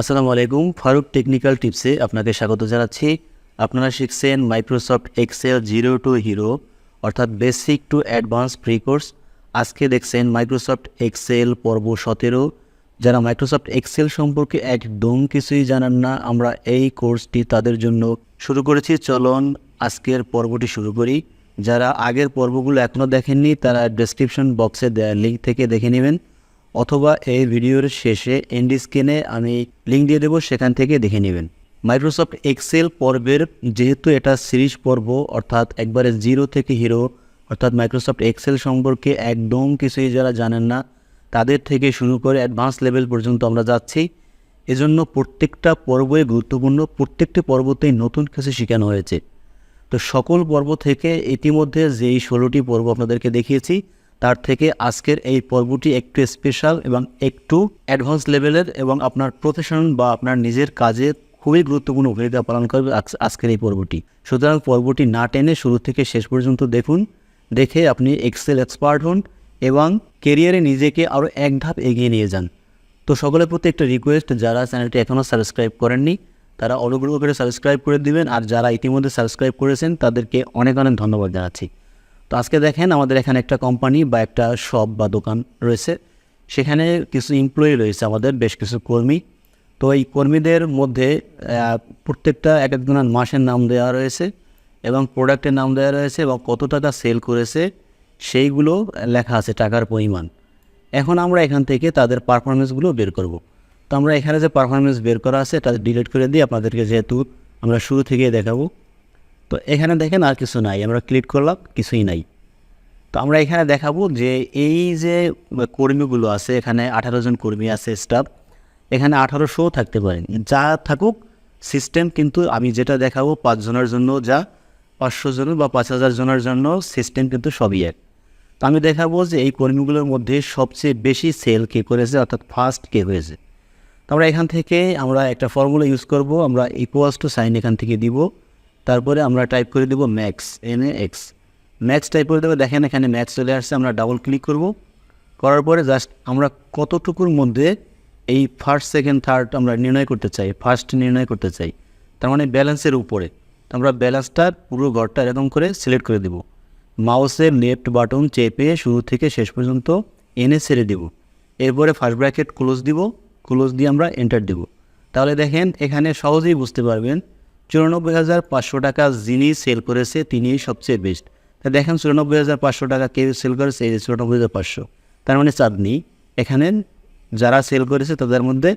আসসালামু আলাইকুম, ফারুক টেকনিক্যাল টিপসে আপনাকে স্বাগত জানাচ্ছি। আপনারা শিখছেন Microsoft Excel zero to hero, অর্থাৎ basic to advance free course. আজকে দেখছেন মাইক্রোসফট এক্সেল পর্ব সতেরো। যারা মাইক্রোসফট এক্সেল সম্পর্কে একদম কিছুই জানান না, আমরা এই কোর্সটি তাদের জন্য শুরু করেছি। চলন আজকের পর্বটি শুরু করি। যারা আগের পর্বগুলো এখনও দেখেননি, তারা ডেসক্রিপশন বক্সে দেওয়া লিঙ্ক থেকে দেখে নেবেন। অথবা এই ভিডিওর শেষে এন্ডি স্ক্রিনে আমি লিঙ্ক দিয়ে দেবো, সেখান থেকে দেখে নেবেন। মাইক্রোসফট এক্সেল পর্বের যেহেতু এটা সিরিজ পর্ব, অর্থাৎ একবারে জিরো থেকে হিরো অর্থাৎ মাইক্রোসফট এক্সেল সম্পর্কে একদম কিছুই যারা জানেন না, তাদের থেকে শুরু করে অ্যাডভান্স লেভেল পর্যন্ত আমরা যাচ্ছি। এজন্য প্রত্যেকটা পর্বই গুরুত্বপূর্ণ, প্রত্যেকটি পর্বতেই নতুন কিছু শেখানো হয়েছে। তো সকল পর্ব থেকে ইতিমধ্যে যেই ষোলোটি পর্ব আপনাদেরকে দেখিয়েছি তার থেকে আজকের এই পর্বটি একটু স্পেশাল এবং একটু অ্যাডভান্স লেভেলের এবং আপনার প্রফেশনাল বা আপনার নিজের কাজে খুবই গুরুত্বপূর্ণ ভূমিকা পালন করবে আজ- আজকের এই পর্বটি। সুতরাং পর্বটি না টেনে শুরু থেকে শেষ পর্যন্ত দেখুন, দেখে আপনি এক্সেল এক্সপার্ট হন এবং কেরিয়ারে নিজেকে আরও এক ধাপ এগিয়ে নিয়ে যান। তো সকলের প্রতি একটা রিকোয়েস্ট যারা চ্যানেলটি এখনও সাবস্ক্রাইব করেননি, তারা অনুগ্রহ করে সাবস্ক্রাইব করে দিবেন, আর যারা ইতিমধ্যে সাবস্ক্রাইব করেছেন, তাদেরকে অনেক অনেক ধন্যবাদ জানাচ্ছি। তো আজকে দেখেন আমাদের এখানে একটা কোম্পানি বা একটা শপ বা দোকান রয়েছে। সেখানে কিছু এমপ্লয়ি রয়েছে আমাদের, বেশ কিছু কর্মী। তো এই কর্মীদের মধ্যে প্রত্যেকটা এক একজনের মাসের নাম দেওয়া রয়েছে এবং প্রোডাক্টের নাম দেওয়া রয়েছে এবং কত টাকা সেল করেছে, সেইগুলো লেখা আছে টাকার পরিমাণ। এখন আমরা এখান থেকে তাদের পারফরমেন্সগুলো বের করব। তো আমরা এখানে যে পারফরমেন্স বের করা আছে, তাদের ডিলিট করে দিই আপনাদেরকে যেহেতু আমরা শুরু থেকেই দেখাবো। তো এখানে দেখেন আর কিছু নাই, আমরা ক্লিক করলাম, কিছুই নাই। তো আমরা এখানে দেখাবো যে এই যে কর্মীগুলো আছে, এখানে আঠারো জন কর্মী আছে স্টাফ এখানে আঠারোশো থাকতে পারেন যা থাকুক সিস্টেম কিন্তু আমি যেটা দেখাবো পাঁচজনের জন্য যা, পাঁচশো জন বা পাঁচ হাজার জনের জন্য সিস্টেম কিন্তু সবই এক। তো আমি দেখাবো যে এই কর্মীগুলোর মধ্যে সবচেয়ে বেশি সেল কে করেছে, অর্থাৎ ফার্স্ট কে হয়েছে। তো আমরা এখান থেকে আমরা একটা ফর্মুলা ইউজ করব, আমরা ইকুয়ালস টু সাইন এখান থেকে দিব। তারপরে আমরা টাইপ করে দেবো max M A X max type করে দেবো, দেখেন এখানে ম্যাক্স চলে আসছে, আমরা ডাবল ক্লিক করব। করার পরে জাস্ট আমরা কতটুকুর মধ্যে এই ফার্স্ট সেকেন্ড থার্ড আমরা নির্ণয় করতে চাই ফার্স্ট নির্ণয় করতে চাই। তার মানে ব্যালেন্সের উপরে। তো আমরা ব্যালেন্সটা পুরো ঘরটা এরকম করে সিলেক্ট করে দেবো। মাউসের লেফট বাটন চেপে শুরু থেকে শেষ পর্যন্ত এনে ছেড়ে দেব। এরপরে ফার্স্ট ব্র্যাকেট ক্লোজ দিব ক্লোজ দিয়ে আমরা এন্টার দেব। তাহলে দেখেন এখানে সহজেই বুঝতে পারবেন চুরানব্বই হাজার পাঁচশো টাকা যিনি সেল করেছে, তিনিই সবচেয়ে বেস্ট তা দেখেন, চুরানব্বই হাজার পাঁচশো টাকা কেউ সেল করেছে, এই চুরানব্বই হাজার পাঁচশো। তার মানে চাঁদনি এখানে যারা সেল করেছে, তাদের মধ্যে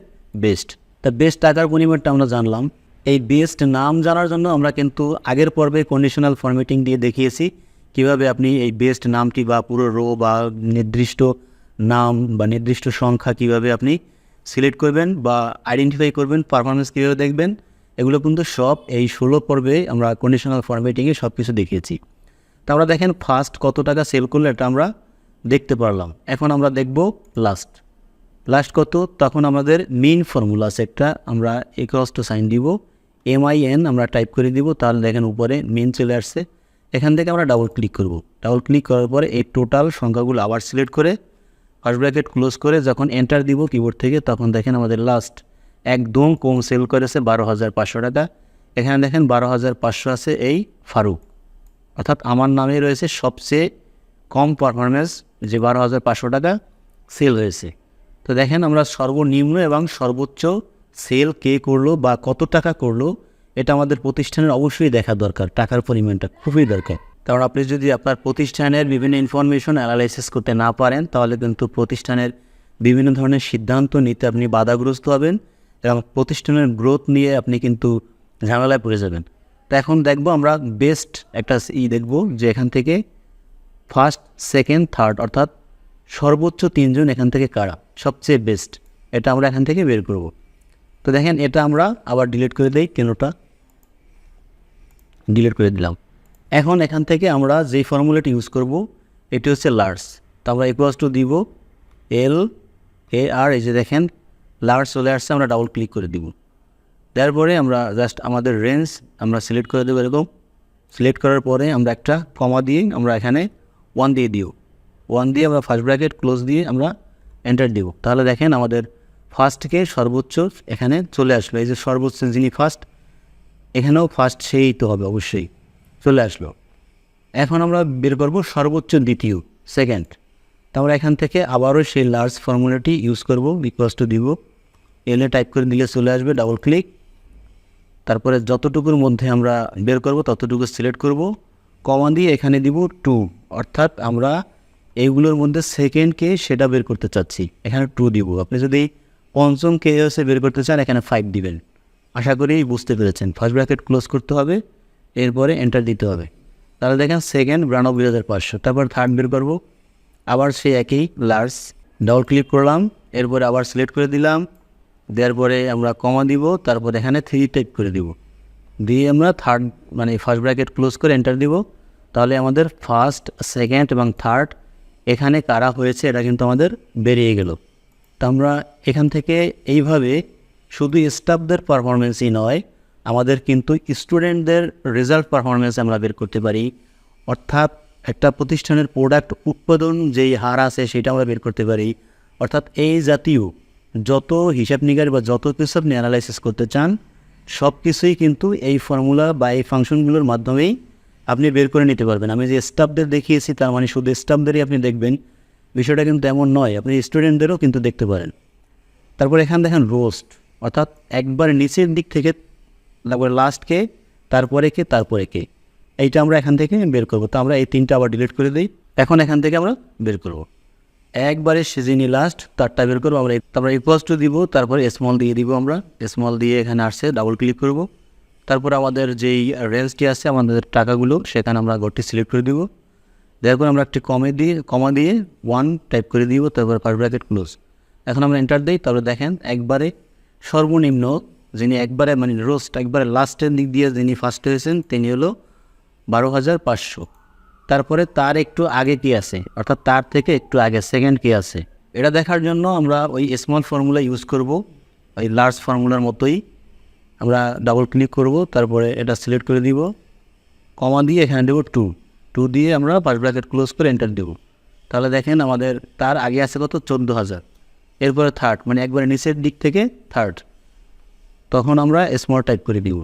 বেস্ট তা বেস্ট টাকার পরিমাণটা আমরা জানলাম। এই বেস্ট নাম জানার জন্য আমরা কিন্তু আগের পর্বে কন্ডিশনাল ফরম্যাটিং দিয়ে দেখিয়েছি, কীভাবে আপনি এই বেস্ট নামটি বা পুরো রো বা নির্দিষ্ট নাম বা নির্দিষ্ট সংখ্যা কীভাবে আপনি সিলেক্ট করবেন বা আইডেন্টিফাই করবেন পারফরমেন্স কীভাবে দেখবেন এগুলো কিন্তু সব এই ষোলো পর্বে আমরা কন্ডিশনাল ফরম্যাটিংয়ে সব কিছু দেখিয়েছি। তা আমরা দেখেন ফার্স্ট কত টাকা সেল করলে এটা আমরা দেখতে পারলাম। এখন আমরা দেখব লাস্ট লাস্ট কত? তখন আমাদের মেইন ফর্মুলা আছে একটা আমরা একস্ট সাইন দিব। এমআইএন আমরা টাইপ করে দিব, তাহলে দেখেন উপরে মেন চলে আসছে। এখান থেকে আমরা ডাবল ক্লিক করব। ডাবল ক্লিক করার পরে এই টোটাল সংখ্যাগুলো আবার সিলেক্ট করে ফার্স্ট ব্র্যাকেট ক্লোজ করে যখন এন্টার দিব কিবোর্ড থেকে, তখন দেখেন আমাদের লাস্ট একদম কম সেল করেছে বারো হাজার পাঁচশো টাকা। এখানে দেখেন বারো হাজার পাঁচশো আছে এই ফারুক। অর্থাৎ আমার নামে রয়েছে সবচেয়ে কম পারফরমেন্স যে বারো হাজার পাঁচশো টাকা সেল হয়েছে। তো দেখেন আমরা সর্বনিম্ন এবং সর্বোচ্চ সেল কে করল বা কত টাকা করল, এটা আমাদের প্রতিষ্ঠানের অবশ্যই দেখা দরকার। টাকার পরিমাণটা খুবই দরকার। কারণ আপনি যদি আপনার প্রতিষ্ঠানের বিভিন্ন ইনফরমেশন অ্যানালাইসিস করতে না পারেন, তাহলে কিন্তু প্রতিষ্ঠানের বিভিন্ন ধরনের সিদ্ধান্ত নিতে আপনি বাধাগ্রস্ত হবেন। এবং প্রতিষ্ঠানের গ্রোথ নিয়ে আপনি কিন্তু ঝামেলায় পড়ে যাবেন। তো এখন দেখব আমরা বেস্ট একটা ই দেখব যে এখান থেকে ফার্স্ট সেকেন্ড থার্ড অর্থাৎ সর্বোচ্চ তিনজন এখান থেকে কারা? সবচেয়ে বেস্ট এটা আমরা এখান থেকে বের করব। তো দেখেন এটা আমরা আবার ডিলিট করে দিই কেনটা ডিলিট করে দিলাম। এখন এখান থেকে আমরা যেই ফর্মুলাটি ইউজ করব, এটি হচ্ছে লার্জ তো আমরা ইকুয়াস টু দিব এল এ আর এই যে দেখেন লার্জ চলে আসছে, আমরা ডাবল ক্লিক করে দিব। তারপরে আমরা জাস্ট আমাদের রেঞ্জ আমরা সিলেক্ট করে দেবো এরকম। সিলেক্ট করার পরে আমরা একটা কমা দিয়ে আমরা এখানে ওয়ান দিয়ে দিও। ওয়ান দিয়ে আমরা ফার্স্ট ব্র্যাকেট ক্লোজ দিয়ে আমরা এন্টার দিব। তাহলে দেখেন আমাদের ফার্স্টকে সর্বোচ্চ এখানে চলে আসলো। এই যে সর্বোচ্চ যিনি ফার্স্ট এখানেও ফার্স্ট সেই তো হবে অবশ্যই। চলে আসলো। এখন আমরা বের করব সর্বোচ্চ দ্বিতীয় সেকেন্ড তারপরে এখান থেকে আবারও সেই লার্জ ফর্মুলাটি ইউজ করব বিকজ টু দিব। এলে টাইপ করে দিলে চলে আসবে ডাবল ক্লিক তারপরে যতটুকুর মধ্যে আমরা বের করব, ততটুকু সিলেক্ট করব। কমা দিয়ে এখানে দিব টু অর্থাৎ আমরা এইগুলোর মধ্যে সেকেন্ড কে সেটা বের করতে চাচ্ছি। এখানে টু দিব। আপনি যদি পঞ্চম কে এসে বের করতে চান, এখানে ফাইভ দিবেন। আশা করি বুঝতে পেরেছেন। ফার্স্ট ব্র্যাকেট ক্লোজ করতে হবে, এরপরে এন্টার দিতে হবে। তাহলে দেখেন সেকেন্ড বিরানব্বই হাজার পাঁচশো। তারপর থার্ড বের করব। আবার সেই একই লার্জ ডাবল ক্লিক করলাম। এরপরে আবার সিলেক্ট করে দিলাম। দেওয়ার পরে আমরা কমা দিব, তারপর এখানে থ্রি টাইপ করে দিব। দিয়ে আমরা থার্ড মানে ফার্স্ট ব্র্যাকেট ক্লোজ করে এন্টার দিব। তাহলে আমাদের ফার্স্ট সেকেন্ড এবং থার্ড এখানে কারা হয়েছে এটা কিন্তু আমাদের বেরিয়ে গেল। তো আমরা এখান থেকে এইভাবে শুধু স্টাফদের পারফরমেন্সই নয়, আমাদের কিন্তু স্টুডেন্টদের রেজাল্ট পারফরমেন্স আমরা বের করতে পারি। অর্থাৎ একটা প্রতিষ্ঠানের প্রোডাক্ট উৎপাদন যেই হার আছে সেটা আমরা বের করতে পারি। অর্থাৎ এই জাতীয় যত হিসাব নিকাশ বা যত কিছু আপনি অ্যানালাইসিস করতে চান, সব কিছুই কিন্তু এই ফর্মুলা বা এই ফাংশনগুলোর মাধ্যমেই আপনি বের করে নিতে পারবেন। আমি যে স্টাফদের দেখিয়েছি, তার মানে শুধু স্টাফদেরই আপনি দেখবেন। বিষয়টা কিন্তু এমন নয়, আপনি স্টুডেন্টদেরও কিন্তু দেখতে পারেন। তারপর এখানে দেখেন রোস্ট অর্থাৎ একবার নিচের দিক থেকে, তারপরে লাস্ট কে, তারপরে কে তারপরে কে। এইটা আমরা এখান থেকে বের করব। তো আমরা এই তিনটা আবার ডিলিট করে দিই। এখন এখান থেকে আমরা বের করব। একবারে সিজিনি লাস্ট তারটা বের করব আমরা তারপরে ইকুয়াস টু দিব, তারপরে স্মল দিয়ে দিব আমরা। স্মল দিয়ে এখানে আসছে ডাবল ক্লিক করব। তারপর আমাদের যেই রেঞ্জটি আছে, আমাদের টাকাগুলো, সেখানে আমরা ঘরটি সিলেক্ট করে দিব। দেওয়ার পর আমরা একটি কমে দিয়ে কমা দিয়ে ওয়ান টাইপ করে দিব, তারপর পার ব্র্যাকেট ক্লোজ এখন আমরা এন্টার দিই, তারপরে দেখেন, একবারে সর্বনিম্ন, যিনি একবারে মানে রোস্ট একবারে লাস্টের দিক দিয়ে যিনি ফার্স্ট হয়েছেন, তিনি হলো বারো হাজার পাঁচশো। তারপরে তার একটু আগে কি আছে? অর্থাৎ তার থেকে একটু আগে সেকেন্ড কি আছে? এটা দেখার জন্য আমরা ওই স্মল ফর্মুলা ইউজ করব। ওই লার্জ ফর্মুলার মতোই আমরা ডাবল ক্লিক করব, তারপরে এটা সিলেক্ট করে দিব। কমা দিয়ে এখানে দেবো টু টু দিয়ে আমরা পাঁচ ব্র্যাকেট ক্লোজ করে এন্টার দেবো। তাহলে দেখেন আমাদের তার আগে আছে কত? চোদ্দ হাজার। এরপরে থার্ড মানে একবারে নিচের দিক থেকে থার্ড তখন আমরা স্মল টাইপ করে দিব।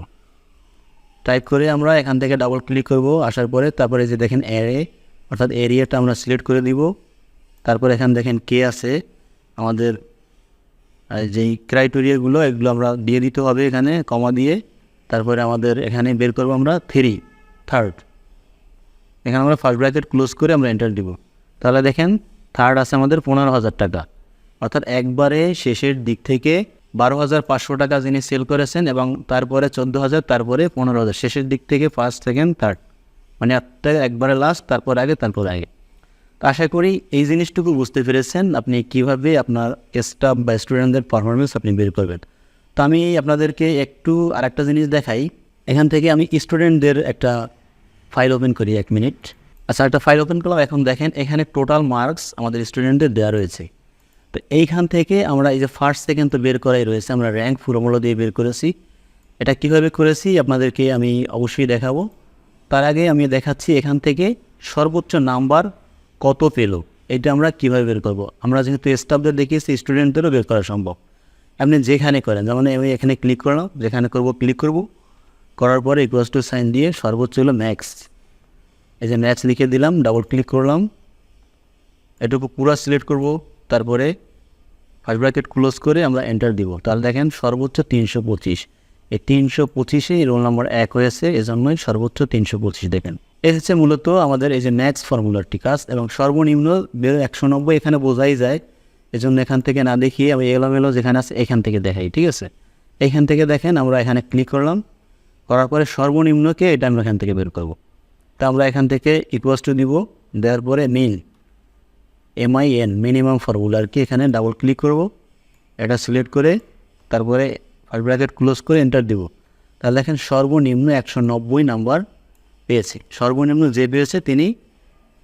টাইপ করে আমরা এখান থেকে ডাবল ক্লিক করব। আসার পরে তারপরে যে দেখেন এরে অর্থাৎ এরিয়াটা আমরা সিলেক্ট করে দিব। তারপর এখান দেখেন কে আছে। আমাদের যেই ক্রাইটেরিয়াগুলো এগুলো আমরা দিয়ে দিতে হবে এখানে কমা দিয়ে। তারপরে আমাদের এখানে বের করব আমরা থ্রি থার্ড এখানে আমরা ফার্স্ট ব্র্যাকেট ক্লোজ করে আমরা এন্টার দিব। তাহলে দেখেন থার্ড আছে আমাদের পনেরো হাজার টাকা। অর্থাৎ একবারে শেষের দিক থেকে বারো হাজার পাঁচশো টাকা যিনি সেল করেছেন এবং তারপরে চোদ্দ হাজার, তারপরে পনেরো হাজার। শেষের দিক থেকে ফার্স্ট সেকেন্ড থার্ড মানে একটা একবারে লাস্ট তারপর আগে তারপর আগে। আশা করি এই জিনিসটুকু বুঝতে পেরেছেন আপনি কীভাবে আপনার স্টাফ বা স্টুডেন্টদের পারফরমেন্স আপনি বের করবেন। তো আমি আপনাদেরকে একটু আরেকটা জিনিস দেখাই। এখান থেকে আমি স্টুডেন্টদের একটা ফাইল ওপেন করি এক মিনিট আচ্ছা একটা ফাইল ওপেন করলাম। এখন দেখেন এখানে টোটাল মার্কস আমাদের স্টুডেন্টদের দেওয়া রয়েছে। তো এইখান থেকে আমরা এই যে ফার্স্ট সেকেন্ড তো বের করাই রয়েছে, আমরা র্যাঙ্ক ফর্মুলা দিয়ে বের করেছি। এটা কীভাবে করেছি আপনাদেরকে আমি অবশ্যই দেখাবো। তার আগে আমি দেখাচ্ছি এখান থেকে সর্বোচ্চ নাম্বার কত পেল, এটা আমরা কীভাবে বের করব? আমরা যেহেতু স্টাফদের দেখিয়েছি স্টুডেন্টদেরও বের করা সম্ভব। আপনি যেখানে করেন, যেমন আমি এখানে ক্লিক করলাম, যেখানে করব ক্লিক করব। করার পরে ইকুয়াস টু সাইন দিয়ে সর্বোচ্চ হলো ম্যাক্স এই যে ম্যাক্স লিখে দিলাম ডাবল ক্লিক করলাম। এটুকু পুরো সিলেক্ট করব, তারপরে ফার্স্ট ব্র্যাকেট ক্লোজ করে আমরা এন্টার দিব। তাহলে দেখেন সর্বোচ্চ তিনশো পঁচিশ। এই তিনশো পঁচিশে রোল নম্বর এক হয়েছে, এজন্যই সর্বোচ্চ তিনশো পঁচিশ দেখেন। এ হচ্ছে মূলত আমাদের এই যে ম্যাক্স ফর্মুলারটি কাজ, এবং সর্বনিম্ন একশো নব্বই এখানে বোঝাই যায়। এজন্য এখান থেকে না দেখিয়ে আমি এলোমেলো যেখানে আছে এখান থেকে দেখাই, ঠিক আছে? এখান থেকে দেখেন আমরা এখানে ক্লিক করলাম। করার পরে সর্বনিম্নকে এটা আমরা এখান থেকে বের করব। তা আমরা এখান থেকে ইকুয়াস টু দিব। দেওয়ার পরে মিন এমআইএন মিনিমাম ফর্মুলার কি এখানে? ডাবল ক্লিক করব। এটা সিলেক্ট করে তারপরে ফার্স্ট ব্র্যাকেট ক্লোজ করে এন্টার দেব। তাহলে দেখেন সর্বনিম্ন একশো নব্বই নাম্বার পেয়েছে। সর্বনিম্ন যে পেয়েছে তিনি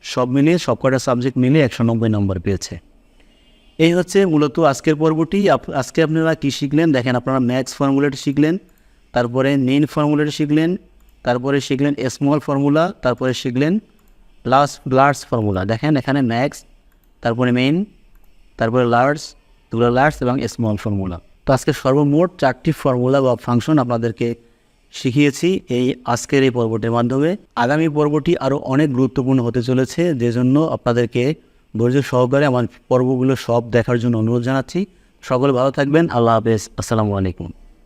সব মিলিয়ে সব কটা সাবজেক্ট মিলিয়ে একশো নব্বই নাম্বার পেয়েছে। এই হচ্ছে মূলত আজকের পর্বটি। আজকে আপনারা কী শিখলেন? দেখেন আপনারা ম্যাথস ফর্মুলাটি শিখলেন, তারপরে মেইন ফর্মুলাটি শিখলেন, তারপরে শিখলেন স্মল ফর্মুলা তারপরে শিখলেন লার্জ লার্জ ফর্মুলা দেখেন এখানে ম্যাক্স তারপরে মেইন তারপরে লার্জ এগুলো লার্জ এবং স্মল ফর্মুলা তো আজকে সর্বমোট চারটি ফর্মুলা বা ফাংশন আপনাদেরকে শিখিয়েছি এই আজকের এই পর্বটির মাধ্যমে। আগামী পর্বটি আরও অনেক গুরুত্বপূর্ণ হতে চলেছে যে জন্য আপনাদেরকে ধৈর্য সহকারে আমার পর্বগুলো সব দেখার জন্য অনুরোধ জানাচ্ছি। সকলে ভালো থাকবেন, আল্লাহ হাফেজ, আসসালামু আলাইকুম।